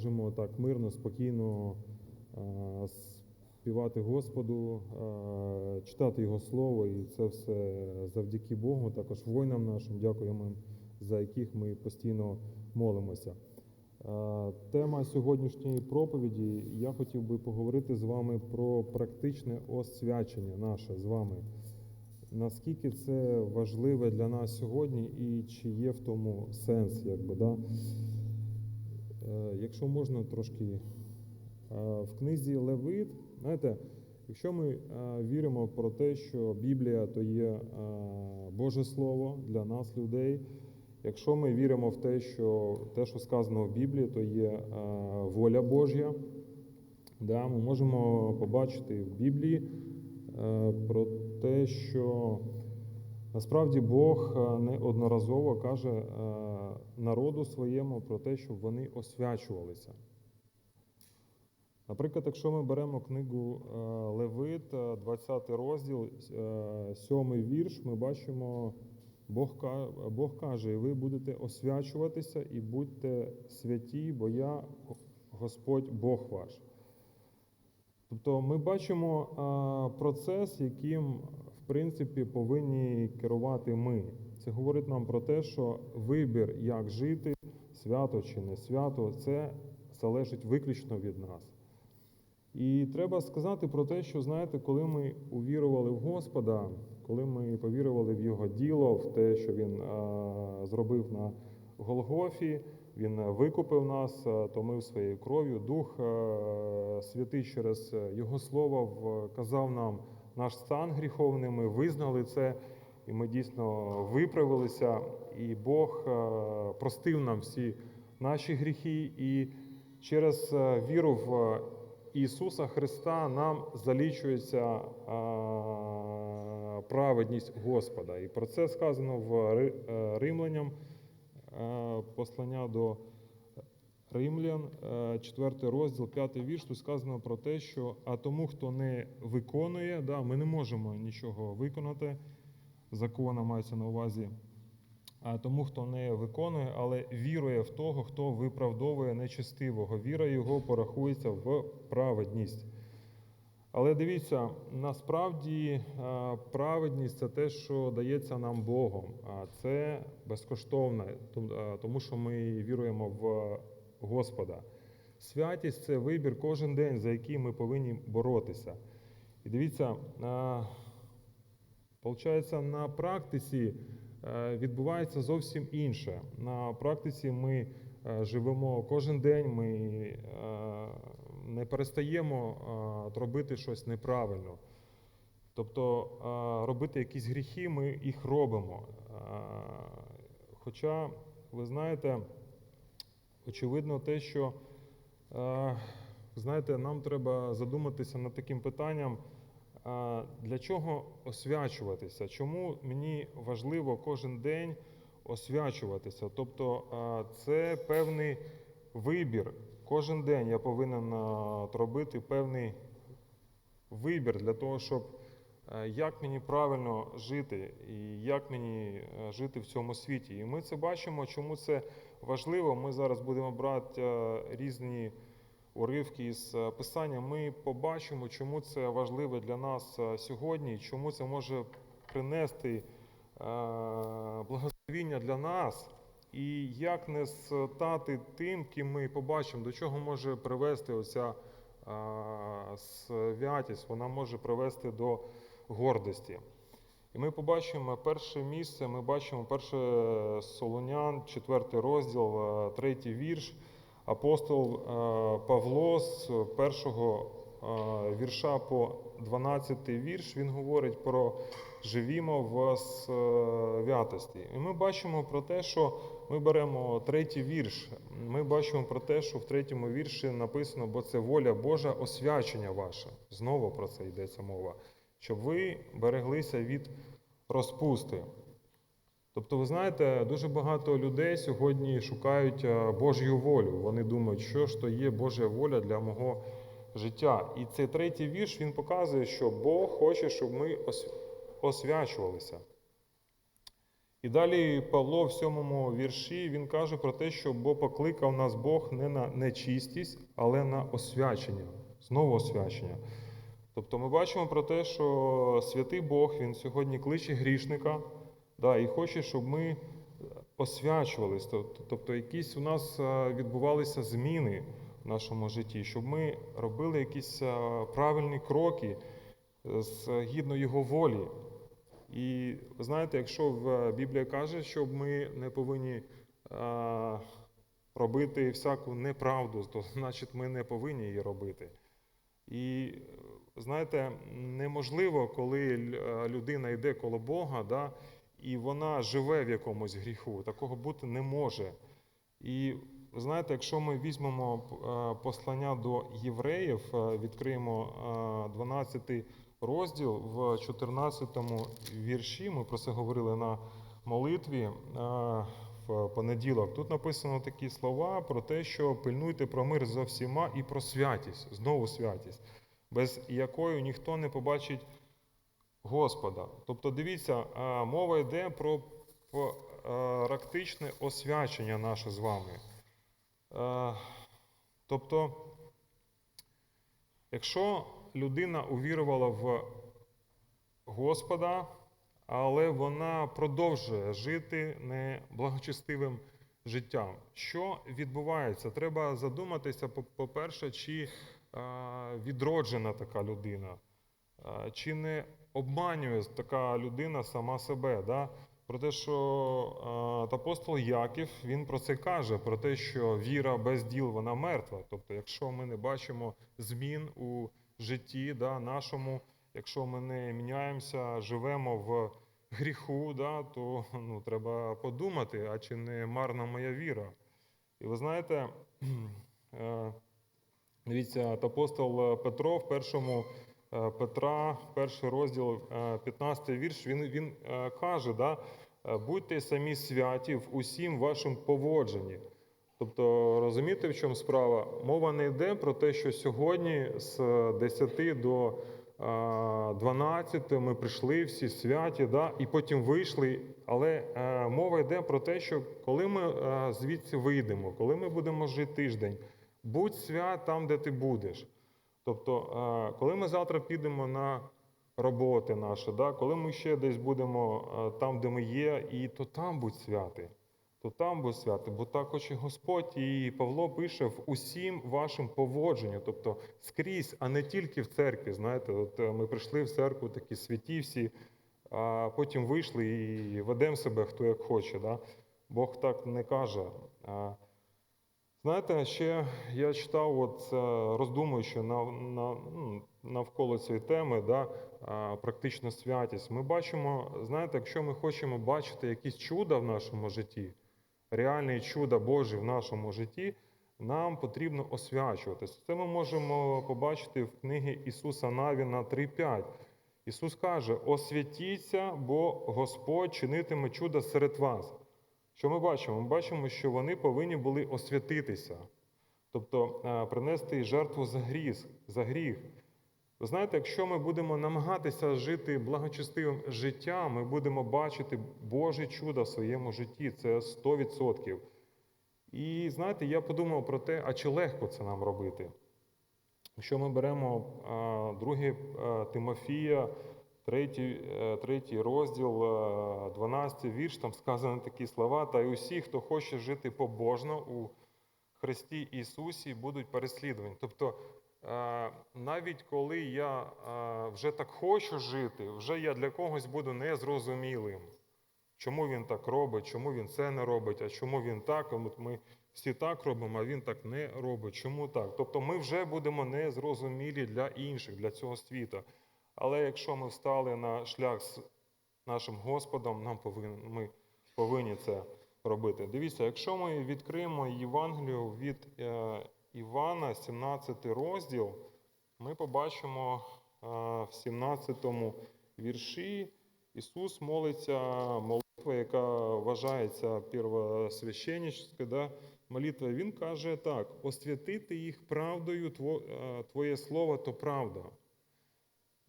можемо так мирно, спокійно е, співати Господу, е, читати Його Слово, і це все завдяки Богу, також воїнам нашим, дякуємо за яких ми постійно молимося. Е, Тема сьогоднішньої проповіді я хотів би поговорити з вами про практичне освячення наше з вами. Наскільки це важливе для нас сьогодні і чи є в тому сенс, якби, да? Е, Якщо можна трошки е, в книзі Левит, знаєте, якщо ми е, віримо про те, що Біблія то є Боже Слово для нас, людей, якщо ми віримо в те, що те, що сказано в Біблії, то є воля Божя, да, ми можемо побачити в Біблії про те, що насправді Бог е, неодноразово каже е, народу своєму про те, щоб вони освячувалися. Наприклад, якщо ми беремо книгу е, Левит, е, 20 розділ, е, 7 вірш, ми бачимо, Бог, каже, і ви будете освячуватися і будьте святі, бо я Господь Бог ваш. Тобто ми бачимо процес, яким, принципі, повинні керувати ми. Це говорить нам про те, що вибір, як жити, свято чи не свято, це залежить виключно від нас. І треба сказати про те, що знаєте, коли ми увірували в Господа, коли ми повірували в Його діло, в те, що Він а, зробив на Голгофі, Він викупив нас, томив своєю кров'ю. Дух а, Святий через Його Слово вказав нам наш стан гріховний. Ми визнали це, і ми дійсно виправилися. І Бог простив нам всі наші гріхи. І через віру в Ісуса Христа нам залічується праведність Господа. І про це сказано в Ри- е, Римлянам, е, послання до Римлян, 4 розділ, 5 вірш, тут сказано про те, що а тому, хто не виконує, да, ми не можемо нічого виконати, закона мається на увазі. А тому, хто не виконує, але вірує в того, хто виправдовує нечестивого. Віра його порахується в праведність. Але дивіться, насправді е, праведність це те, що дається нам Богом. А це безкоштовне, е, тому що ми віруємо в Господа. Святість це вибір кожен день, за який ми повинні боротися. І дивіться, Получається, на практиці е, відбувається зовсім інше. На практиці ми е, живемо кожен день, ми е, не перестаємо робити щось неправильно. Тобто робити якісь гріхи, ми їх робимо. Хоча, ви знаєте, очевидно те, що е, знаєте, нам треба задуматися над таким питанням. Для чого освячуватися? Чому мені важливо кожен день освячуватися? Тобто це певний вибір. Кожен день я повинен робити певний вибір для того, щоб е, як мені правильно жити і як мені е, жити в цьому світі. І ми це бачимо, чому це важливо. Ми зараз будемо брати е, різні уривки із е, писання. Ми побачимо, чому це важливо для нас е, сьогодні, чому це може принести благословіння для нас. І як не стати тим, ким ми побачимо, до чого може привести оця святість, вона може привести до гордості. І ми побачимо перше місце, ми бачимо перше Солонян, четвертий розділ, е, третій вірш. Апостол е, Павло з першого е, вірша по 12 вірш, він говорить про живімо в святості. І ми бачимо про те, що ми беремо третій вірш. Ми бачимо про те, що в третьому вірші написано, бо це воля Божа, освячення ваше. Знову про це йдеться мова. Щоб ви береглися від розпусти. Тобто, ви знаєте, дуже багато людей сьогодні шукають е, Божю волю. Вони думають, що ж то є Божа воля для мого життя. І цей третій вірш він показує, що Бог хоче, щоб ми освячувалися. І далі Павло в сьомому вірші він каже про те, що бо покликав нас Бог не на нечистість, але на освячення, знову освячення. Тобто ми бачимо про те, що святий Бог він сьогодні кличе грішника, да, і хоче, щоб ми освячувались. Тобто, якісь у нас е, відбувалися зміни в нашому житті, щоб ми робили якісь е, правильні кроки е, згідно Його волі. І знаєте, якщо в Біблія каже, що ми не повинні робити всяку неправду, то значить ми не повинні її робити. І знаєте, неможливо, коли е, людина йде коло Бога, да, і вона живе в якомусь гріху. Такого бути не може. І знаєте, якщо ми візьмемо е, послання до євреїв, е, відкриємо е, 12 розділ в 14 вірші, ми про це говорили на молитві в понеділок. Тут написано такі слова про те, що пильнуйте про мир за всіма і про святість, знову святість, без якої ніхто не побачить Господа. Тобто, дивіться, е, мова йде про е, практичне освячення наше з вами. Е, Тобто, якщо людина увірувала в Господа, але вона продовжує жити неблагочестивим життям. Що відбувається? Треба задуматися, по- по-перше, чи е, відроджена така людина, чи не обманює така людина сама себе. Да? Про те, що апостол Яків він про це каже: про те, що віра без діл вона мертва. Тобто, якщо ми не бачимо змін у житті да, нашому, якщо ми не міняємося, живемо в гріху, да, то ну, треба подумати, а чи не марна моя віра. І ви знаєте, е, дивіться, апостол Петро в першому е, Петра, перший розділ, е, 15 вірш, він, він е, каже, да, е, будьте самі святі в усім вашим поводженні. Тобто, розумієте, в чому справа? Мова не йде про те, що сьогодні з 10 до е, 12 ми прийшли всі святі, да, і потім вийшли. Але е, мова йде про те, що коли ми е, звідси вийдемо, коли ми будемо жити тиждень, будь свят там, де ти будеш. Тобто, е, коли ми завтра підемо на роботи наші, да, коли ми ще десь будемо е, там, де ми є, і то там будь святий то там будь святий, бо так хоче Господь. І Павло пише в усім вашим поводженню, тобто скрізь, а не тільки в церкві. Знаєте, от е, ми прийшли в церкву такі святі всі, а потім вийшли і ведемо себе хто як хоче. Да? Бог так не каже. Знаєте, ще я читав, от, е, роздумуючи ну, навколо цієї теми, да, практична святість. Ми бачимо, знаєте, якщо ми хочемо бачити якісь чуда в нашому житті, реальні чуда Божі в нашому житті, нам потрібно освячуватися. Це ми можемо побачити в книгі Ісуса Навіна 3.5. Ісус каже: освятіться, бо Господь чинитиме чудо серед вас. Що ми бачимо? Ми бачимо, що вони повинні були освятитися, тобто е, принести жертву за гріх, за гріх. Ви знаєте, якщо ми будемо намагатися жити благочестивим життям, ми будемо бачити Боже чудо в своєму житті. Це 100%. І знаєте, я подумав про те, а чи легко це нам робити? Якщо ми беремо а, другий а, Тимофія, третій, е, третій розділ, е, 12 вірш, там сказані такі слова, та й усі, хто хоче жити побожно у Христі Ісусі, будуть переслідувані. Тобто, е, навіть коли я е, вже так хочу жити, вже я для когось буду незрозумілим. Чому він так робить, чому він це не робить, а чому він так, ми всі так робимо, а він так не робить. Чому так? Тобто ми вже будемо незрозумілі для інших, для цього світу. Але якщо ми встали на шлях з нашим Господом, нам повинні, ми повинні це робити. Дивіться, якщо ми відкриємо Євангелію від е, Івана, 17 розділ, ми побачимо е, в 17 вірші Ісус молиться молитва, яка вважається да, молитва. Він каже так: освятити їх правдою, е, Твоє слово то правда.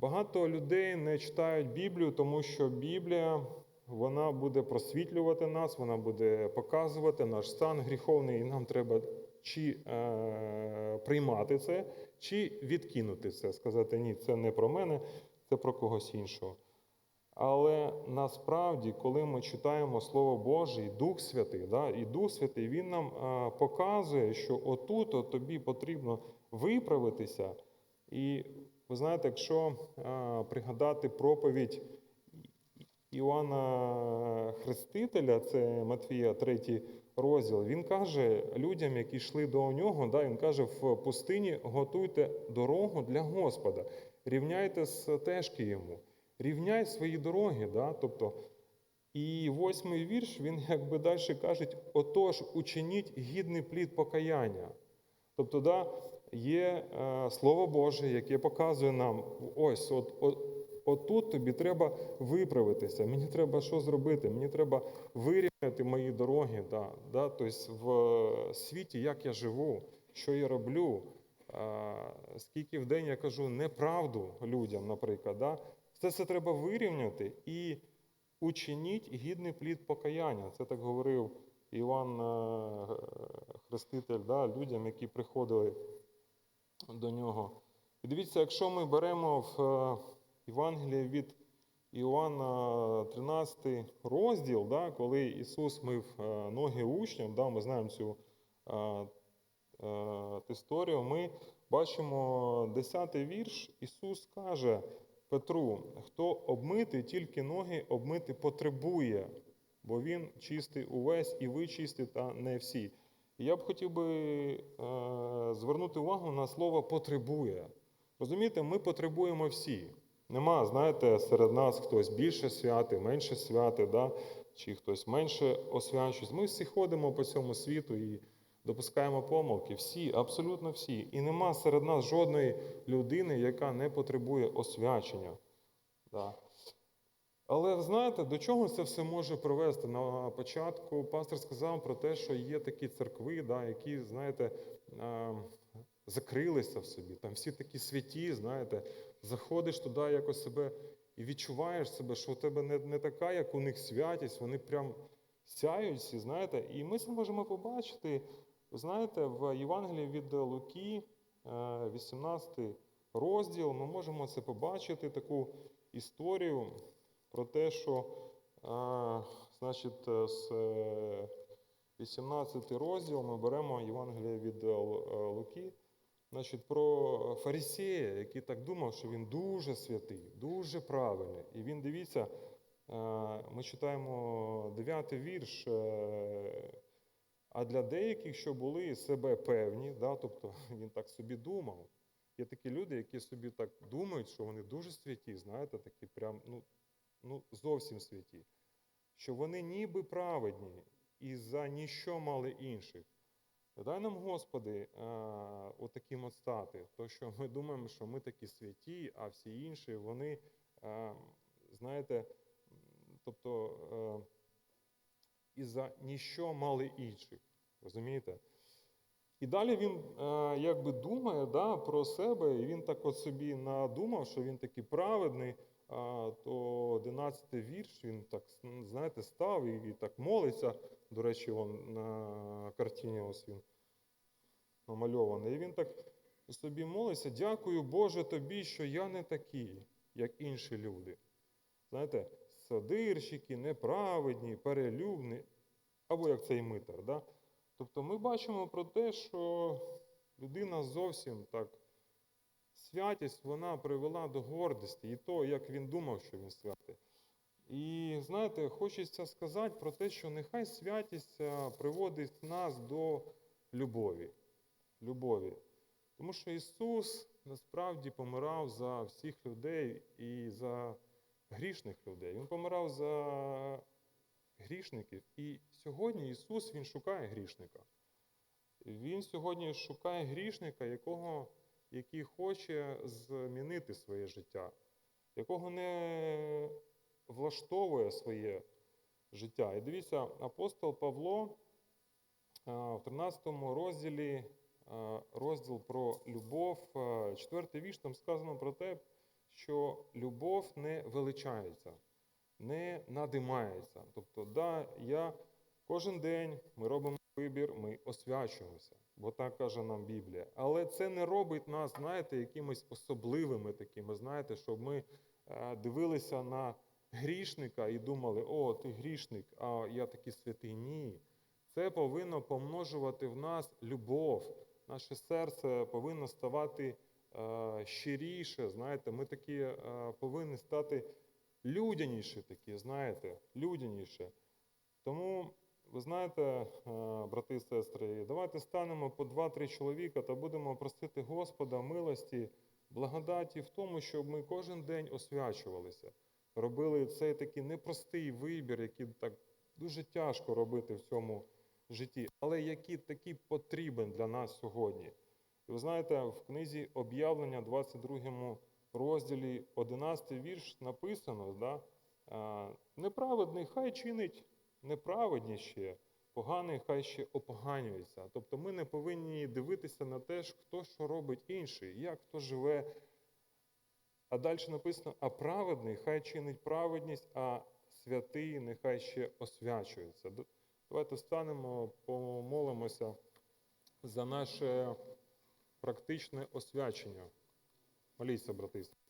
Багато людей не читають Біблію, тому що Біблія вона буде просвітлювати нас, вона буде показувати наш стан гріховний, і нам треба чи е, приймати це, чи відкинути це, сказати ні, це не про мене, це про когось іншого. Але насправді, коли ми читаємо Слово Боже, і Дух Святий, да, і Дух Святий, Він нам е, показує, що отут от тобі потрібно виправитися. І ви знаєте, якщо е, пригадати проповідь Іоанна Хрестителя, це Матвія, 3 розділ, він каже людям, які йшли до нього, да, він каже, в пустині готуйте дорогу для Господа, рівняйте стежки йому, рівняй свої дороги. Да, тобто, і восьмий вірш, він якби далі каже, отож, учиніть гідний плід покаяння. Тобто, да, є е, Слово Боже, яке показує нам, ось, от, от, отут тобі треба виправитися, мені треба що зробити, мені треба вирівняти мої дороги, да, да, тобто в світі, як я живу, що я роблю, е, скільки в день я кажу неправду людям, наприклад. Да, все треба вирівняти і учиніть гідний плід покаяння. Це так говорив Іван е, Хреститель да, людям, які приходили до нього. І дивіться, якщо ми беремо в е, Євангелії від Іоанна 13 розділ, да, коли Ісус мив е, ноги учням, да, ми знаємо цю е, е, історію, ми бачимо 10 вірш, Ісус каже Петру, хто обмити тільки ноги, обмити потребує, бо він чистий увесь, і ви чисті, та не всі. Я б хотів би е, звернути увагу на слово потребує. Розумієте, ми потребуємо всі. Нема, знаєте, серед нас хтось більше святий, менше святий, да? чи хтось менше освячується. Ми всі ходимо по цьому світу і допускаємо помилки. Всі, абсолютно всі. І нема серед нас жодної людини, яка не потребує освячення. Да. Але знаєте, до чого це все може привести? На початку пастор сказав про те, що є такі церкви, да, які, знаєте, е, закрилися в собі. Там всі такі святі, знаєте, заходиш туди якось себе і відчуваєш себе, що у тебе не, не така, як у них святість, вони прям сяють всі, знаєте. І ми це можемо побачити, знаєте, в Євангелії від Луки, е, 18 розділ, ми можемо це побачити, таку історію про те, що, а, значить, е, з е, 18 розділ ми беремо Євангеліє від е, е, Луки, значить, про фарисея, який так думав, що він дуже святий, дуже правильний. І він, дивіться, е, ми читаємо 9 вірш. е, А для деяких, що були себе певні, да, тобто він так собі думав. Є такі люди, які собі так думають, що вони дуже святі, знаєте, такі прям, ну, ну, зовсім святі, що вони ніби праведні і за ніщо мали інших. Дай нам, Господи, е, отаким от стати, то що ми думаємо, що ми такі святі, а всі інші, вони, е, знаєте, тобто е, і за ніщо мали інших. Розумієте? І далі він якби думає да, про себе, і він так от собі надумав, що він такий праведний, то 11 вірш, він так, знаєте, став і, і так молиться. До речі, он на картині ось він намальований. І він так собі молиться, дякую Боже тобі, що я не такий, як інші люди. Знаєте, садирщики, неправедні, перелюбні, або як цей митар. Да? Тобто ми бачимо про те, що людина зовсім так, святість вона привела до гордості і того, як він думав, що він святий. І знаєте, хочеться сказати про те, що нехай святість приводить нас до любові. любові. Тому що Ісус насправді помирав за всіх людей і за грішних людей. Він помирав за грішників. І сьогодні Ісус Він шукає грішника. Він сьогодні шукає грішника, якого, який хоче змінити своє життя, якого не влаштовує своє життя. І дивіться, апостол Павло в 13 розділі, розділ про любов, а, четвертий вірш, там сказано про те, що любов не величається. не надимається. Тобто, да, я кожен день ми робимо вибір, ми освячуємося, бо так каже нам Біблія. Але це не робить нас, знаєте, якимись особливими такими, знаєте, щоб ми е, дивилися на грішника і думали, о, ти грішник, а я такий святий. Ні. Це повинно помножувати в нас любов. Наше серце повинно ставати е, щиріше. Знаєте, ми такі е, повинні стати людяніші такі, знаєте, людяніше. Тому, ви знаєте, е, брати і сестри, давайте станемо по два-три чоловіка та будемо просити Господа милості, благодаті в тому, щоб ми кожен день освячувалися, робили цей такий непростий вибір, який так дуже тяжко робити в цьому житті, але який такий потрібен для нас сьогодні. І ви знаєте, в книзі об'явлення, 22 розділі, 11 вірш написано, да, неправедний хай чинить неправедніше, поганий хай ще опоганюється. Тобто ми не повинні дивитися на те, хто що робить інший, як хто живе. А далі написано: а праведний хай чинить праведність, а святий нехай ще освячується. Давайте встанемо, помолимося за наше практичне освячення. Моліться, брати.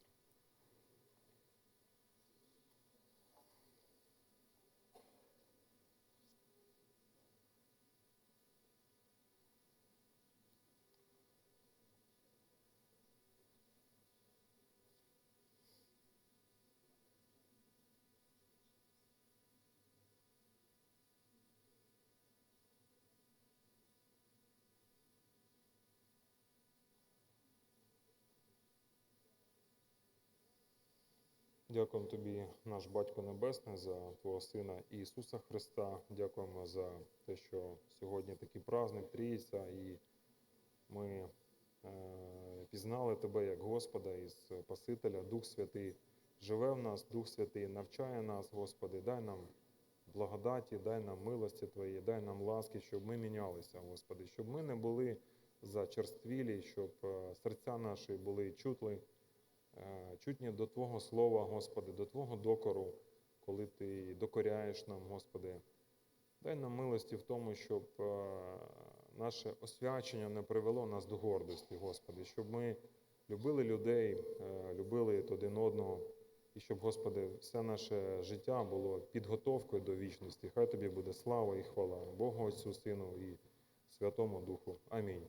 Дякуємо тобі, наш Батько Небесний, за Твого Сина Ісуса Христа. Дякуємо за те, що сьогодні такий праздник Трійця, і ми е, пізнали Тебе як Господа і Спасителя, Дух Святий. Живе в нас, Дух Святий, навчає нас, Господи, дай нам благодаті, дай нам милості Твої, дай нам ласки, щоб ми мінялися, Господи, щоб ми не були зачерствілі, щоб е, серця наші були чутли, чутні до Твого Слова, Господи, до Твого докору, коли Ти докоряєш нам, Господи. Дай нам милості в тому, щоб наше освячення не привело нас до гордості, Господи, щоб ми любили людей, любили один одного, і щоб, Господи, все наше життя було підготовкою до вічності. Хай тобі буде слава і хвала Богу Отцю, Сину і Святому Духу. Амінь.